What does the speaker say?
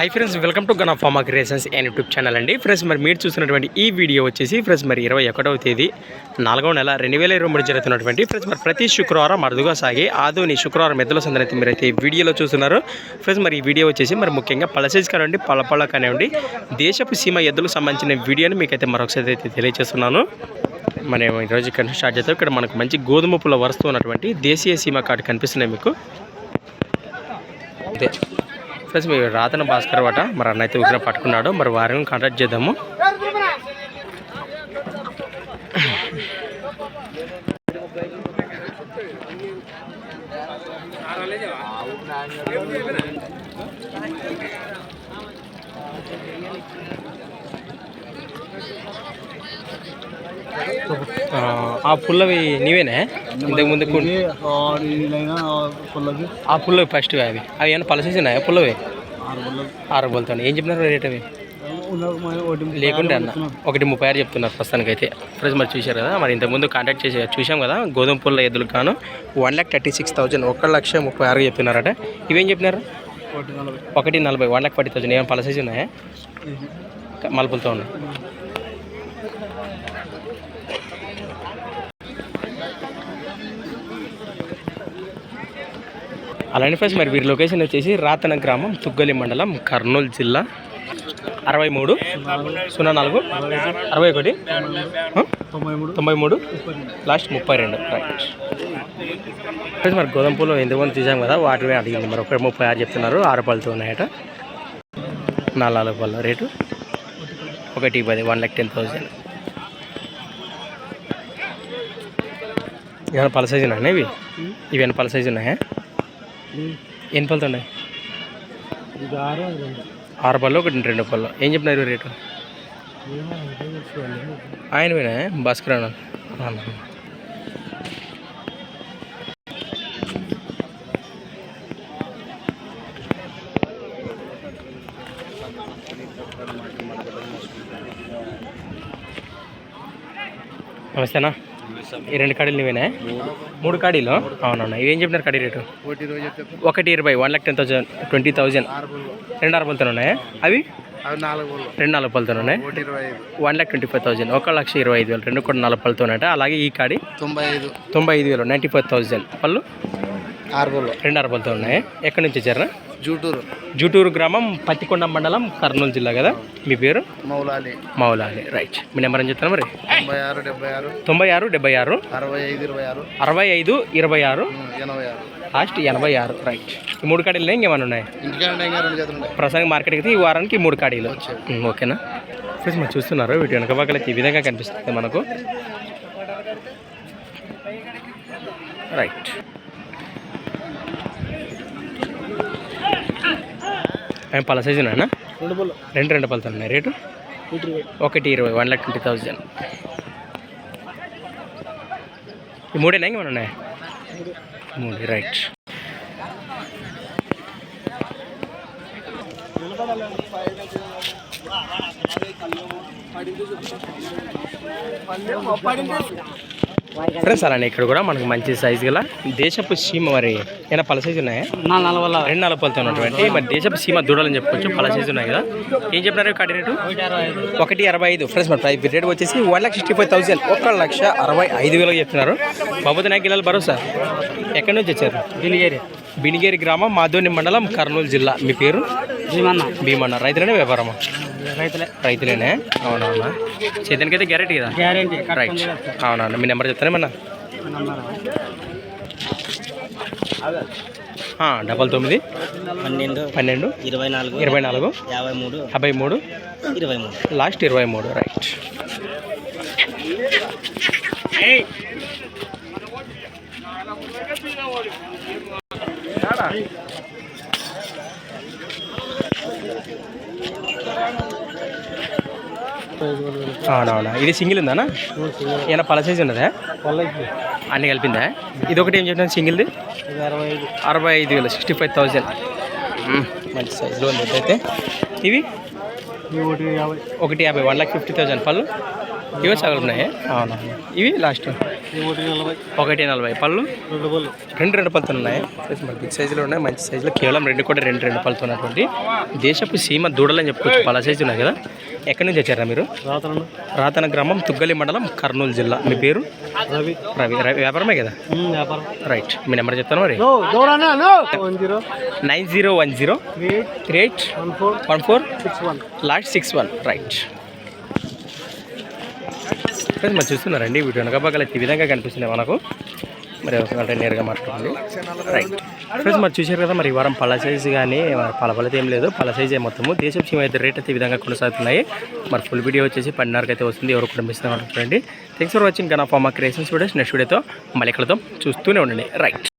Hi friends welcome to gun of pharma creations and YouTube channel అండి. Friends మరి మీరు చూసినటువంటి ఈ వీడియో వచ్చేసి ఫ్రెండ్స్ మరి ఇరవై ఒకటవ తేదీ నాలుగవ నెల రెండు వేల ఇరవై మూడు జరుగుతున్నటువంటి ఫ్రెండ్స్ మరి ప్రతి శుక్రవారం అరుదుగా సాగి ఆదోని శుక్రవారం ఎద్దుల సందనైతే మీరైతే ఈ వీడియోలో చూస్తున్నారు. ఫ్రెండ్స్ మరి ఈ వీడియో వచ్చేసి మరి ముఖ్యంగా పలసేజ్ కానివ్వండి పలపళ్ళ కానివ్వండి దేశపు సీమ ఎద్దులకు సంబంధించిన వీడియోని మీకైతే మరొకసారి అయితే తెలియజేస్తున్నాను మనం ఈరోజు ఇక్కడ స్టార్ట్ చేస్తాం ఇక్కడ మనకు మంచి గోధుమ పుల్ల వరుస్తూ ఉన్నటువంటి దేశీయ సీమ కార్డు కనిపిస్తున్నాయి మీకు. అదే. ఫ్రెండ్స్ మీ రాతన భాస్కర్ వాట మరి అన్న అయితే విగ్రహం పట్టుకున్నాడు. మరి వారిని కాంటాక్ట్ చేద్దాము. ఆ, పుల్లవి నీవేనా? ఇంతకు ముందు ఆ పుల్లవి. ఫస్ట్ అవి. అవి ఏమైనా పలసేసి ఉన్నాయా పుల్లవి? ఆరు బోల్తాను ఏం చెప్పినారు రేట్ అవి? లేకుంటే అన్న. ఒకటి ముప్పై ఆరు చెప్తున్నారు ప్రస్తుతానికి అయితే ఫ్రెండ్స్ మరి చూశారు కదా? మరి ఇంతకుముందు కాంటాక్ట్ చేసి చూసాం కదా? గోధుమ పుల్ల ఎద్దులు కాను one lakh thirty six thousand ఒక లక్ష ముప్పై ఆరు చెప్తున్నారట. ఇవేం చెప్పినారు? ఒకటి నలభై. ఒకటి నలభై వన్ ల్యాక్ ఫార్టీ థౌసండ్ ఏమైనా పల సైజు ఉన్నాయా మలుపులతో ఉన్నాయి. అలానే ఫ్రెండ్స్ మరి వీరి లొకేషన్ వచ్చేసి రాతన గ్రామం తుగ్గలి మండలం కర్నూలు జిల్లా. అరవై మూడు సున్నా నాలుగు అరవై ఒకటి తొంభై మూడు లాస్ట్ ముప్పై రెండు రైట్ ఫ్రెండ్స్ మరి గోధుమ పూలు ఎంతమంది తీసాం కదా వాటిని అడిగింది మరి ఒకటి ముప్పై ఆరు చెప్తున్నారు ఆరు పళ్ళతో ఉన్నాయట. నాలుగు పళ్ళ రేటు. ఒకటి పది వన్ ల్యాక్ టెన్ థౌసండ్ ఏమైనా పల సైజు ఉన్నాయా ఇవి? ఇవి ఎన్ని పల సైజు ఉన్నాయా? ఎన్ని పళ్ళతో ఉన్నాయి? ఆరు పళ్ళు ఒకటి రెండు పళ్ళు. ఏం చెప్పినారు రేటు? ఆయన వినా భాస్కర్ అన్న. నమస్తేనా? ఈ రెండు కడీలు నువ్వేనా? మూడు కడీలు? అవునవునా. ఇవేం చెప్పినారు కడీ రేటు? ఒకటి ఇరవై one lakh ten thousand twenty thousand రెండు ఆరు పళ్ళతో ఉన్నాయా? అవి? రెండు నాలుగు పళ్ళతో ఉన్నాయి? One lakh twenty five thousand. ఒక లక్ష ఇరవై ఐదు వేలు. రెండు కూడా నాలుగు పళ్ళతో ఉన్నాయట. అలాగే ఈ కాడి? తొంభై ఐదు తొంభై ఐదు వేలు. Ninety five thousand. పళ్ళు? ఆరు రెండు ఆరు పళ్ళతో ఉన్నాయి? ఎక్కడి నుంచి వచ్చారా? జూటూరు. జూటూరు గ్రామం పత్తికొండ మండలం కర్నూలు జిల్లా కదా? మీ పేరు? మౌలాలి. మౌలాలి రైట్. మీ నెంబర్ అని చెప్తాను మరి? తొంభై ఆరు డెబ్బై ఆరు తొంభై ఆరు డెబ్బై ఆరు అరవై ఐదు ఇరవై ఆరు అరవై ఐదు ఇరవై ఆరు ఉమ్, ఎనభై ఆరు లాస్ట్ ఎనభై ఆరు రైట్. ఈ మూడు కాడీలు ఇంకేమైనా ఉన్నాయి? మార్కెట్కి అయితే ఈ వారానికి మూడు కాడీలు. ఓకేనా? ఫ్రెండ్స్ మీరు చూస్తున్నారు? వీటి వెనక పక్కలకి ఈ విధంగా కనిపిస్తుంది మనకు. రైట్. ఏం పల సైజు ఉన్నాయన్నా రెండు పుల్లు రెండు రెండు పలుతో ఉన్నాయి. రేటు? ఒకటి ఇరవై వన్ లాక్ ట్వంటీ థౌజండ్ ఈ మూడేనా ఇంకేమైనా ఉన్నాయి? మూడు రైట్ ఫ్రెండ్స్ అలానే ఇక్కడ కూడా మనకు మంచి సైజు గల దేశపు సీమ మరి. ఏమైనా పల సైజు ఉన్నాయా? రెండు నాలుగు పలుతో ఉన్నటువంటి మరి దేశపు సీమ దూడలని చెప్పుకోవచ్చు పల సైజు ఉన్నాయి కదా. ఏం చెప్పినారు కడి రేటు? ఒకటి అరవై ఐదు. ఫ్రెండ్స్ మరి ప్రైస్ రేట్ వచ్చేసి one lakh sixty five thousand ఒక లక్ష అరవై ఐదు వేలకు చెప్తున్నారు. బాబు నాకు గిల్లలు భరోసా? ఎక్కడి నుంచి వచ్చారు? బినిగేరి. బినిగేరి గ్రామం మాధోని మండలం కర్నూలు జిల్లా. మీ పేరు? భీమన్న. భీమన్న. రైతులనే వ్యాపారమా? రైతులే. రైతులేనే? అవునవునా చేతానికి అయితే గ్యారెంటీ కదా? గ్యారెంటీ రైట్ అవునవునా మీ నెంబర్ చెప్తానేమన్నా డబల్ తొమ్మిది. పన్నెండు పన్నెండు ఇరవై నాలుగు ఇరవై నాలుగు యాభై మూడు యాభై మూడు ఇరవై మూడు. లాస్ట్ ఇరవై మూడు రైట్. అవునవునా. ఇది సింగిల్ ఉందానా? ఏమైనా పల సైజ్ ఉన్నదా? అన్నీ కలిపిందా? ఇది ఒకటి ఏం చెప్పినా సింగిల్ది? అరవై ఐదు అరవై ఐదు వేలు సిక్స్టీ ఫైవ్ థౌజండ్ మంచి సైజులో ఉంది అయితే ఇవి? ఒకటి యాభై. వన్ లాక్ ఫిఫ్టీ థౌజండ్ పళ్ళు. ఇవి సగలు ఉన్నాయి? అవునా ఇవి లాస్ట్ ఒకటి నలభై. పళ్ళు? రెండు పళ్ళు. రెండు పళ్ళతో ఉన్నాయి. బిగ్ సైజులో ఉన్నాయి మంచి సైజులో కేవలం రెండు కూడా రెండు రెండు పళ్ళతో ఉన్నటువంటి దేశపు సీమ దూడలని చెప్పుకోవచ్చు. పల సైజు ఉన్నాయి కదా. ఎక్కడి నుంచి వచ్చారా మీరు? రాతను గ్రామం తుగ్గలి మండలం కర్నూలు జిల్లా. మీ పేరు? రవి. రవి. రవి వ్యాపారమే కదా? రైట్ మీ నెంబర్ చెప్తాను మరి. Nine zero one zero three eight one four one four six one. Last six one. Right friends మరి చూస్తున్నారండి వీటి వెనకపక్కల ఈ విధంగా కనిపిస్తుంది మనకు. మరి ఒకసారి నేరుగా మాట్లాడండి రైట్ ఫ్రెండ్స్ మరి చూశారు కదా మరి ఈ వారం పళ్ళ సైజు కానీ పళ్ళ పళ్ళతో ఏం లేదు. పళ్ళ సైజే మొత్తము. దేశం సీమ అయితే రేట్ అయితే ఈ విధంగా కొనసాగుతున్నాయి. మరి ఫుల్ వీడియో వచ్చేసి పన్నెండున్నరకు అయితే వస్తుంది. ఎవరు కూడా మిస్ అవ్వండి థ్యాంక్స్ ఫర్ వాచింగ్ గనా మా క్రియేషన్స్ వీడియోస్ నెక్స్ట్ వీడియోతో మళ్ళీ కలుద్దాం. చూస్తూనే ఉండండి. రైట్